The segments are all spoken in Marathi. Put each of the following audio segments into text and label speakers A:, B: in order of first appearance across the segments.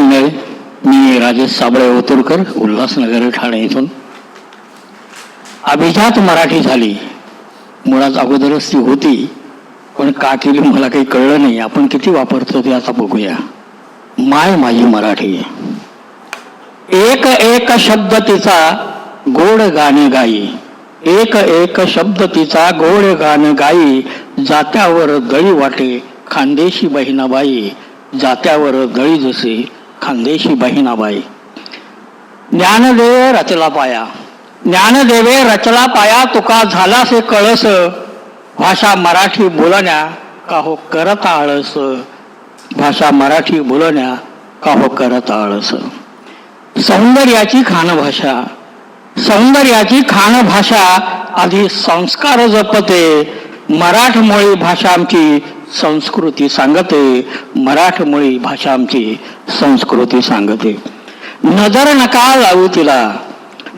A: मंडळी मी राजेश साबळे ओतुरकर उल्हासनगर ठाणे इथून अभिजात मराठी झाली. मुळात अगोदरच ती होती पण का केली मला काही कळलं नाही. आपण किती वापरतो ते आता बघूया. माय माझी मराठी. एक एक शब्द तिचा गोड गाणे गाई. एक एक शब्द तिचा गोड गाणं गाई. जात्यावर दळी वाटे खानदेशी बहिणाबाई. जात्यावर दळी जसे खानदेशी बहिणाबाई। ज्ञानदेव रचला पाया। ज्ञानदेवे रचला पाया तुका झालासे कळस। भाषा मराठी बोलण्या का हो करत आळस। भाषा मराठी बोलण्या का हो करत आळस। सौंदर्याची खानभाषा। सौंदर्याची खानभाषा आधी संस्कार जपते। मराठमोळी भाषा आमची संस्कृती सांगते. मराठमोळी भाषा आमची संस्कृती सांगते. नजर नका लावू तिला.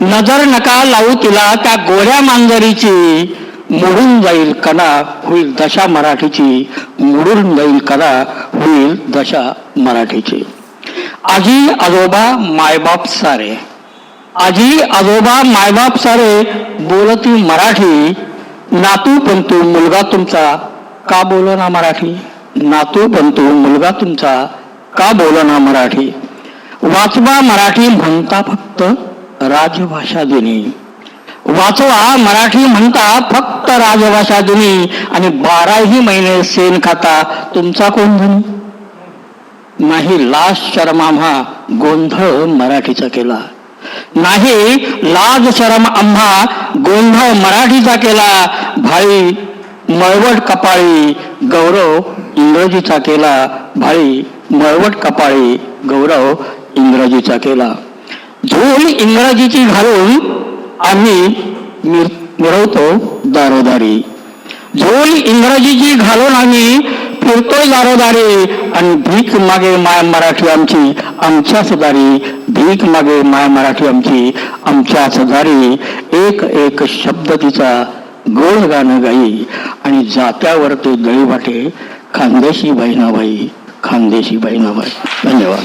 A: नजर नका लावू तिला त्या गोऱ्या मांजरीची. मोडून जाईल कला होईल दशा मराठीची. मोडून जाईल कला होईल दशा मराठीची. आजी आजोबा मायबाप सारे. आजी आजोबा मायबाप सारे बोलती मराठी. नातू पंतू मुलगा तुमचा का बोलना मराठी? नातू बनतो मुलगा तुमचा का बोलना मराठी? वाचवा मराठी म्हणता फक्त राजभाषा दिनी वाचवा मराठी म्हणता फक्त राजभाषा दिनी आणि बाराही महिने सेन खाता तुमचा कोण धनी? नाही लाज शरमाम्हा गोंधळ मराठीचा केला. नाही लाज शरम आम्हा गोंधळ मराठीचा केला. भाई मळवट कपाळी गौरव इंग्रजीचा केला भाई मळवट कपाळी गौरव इंग्रजीचा केला. झोल इंग्रजीची घालून आम्ही मिर मिरवतो दारोदारी. झोल इंग्रजीची घालून आम्ही फिरतोय दारोदारी आणि भीक मागे माय मराठी आमची आमच्याच दारी भीक मागे माय मराठी आमची आमच्याच दारी एक एक शब्द तिचा गोड गाणं गाई आणि जात्यावर ते दळीवाटे खानदेशी बहिणाबाई खानदेशी बहिणाबाई. धन्यवाद.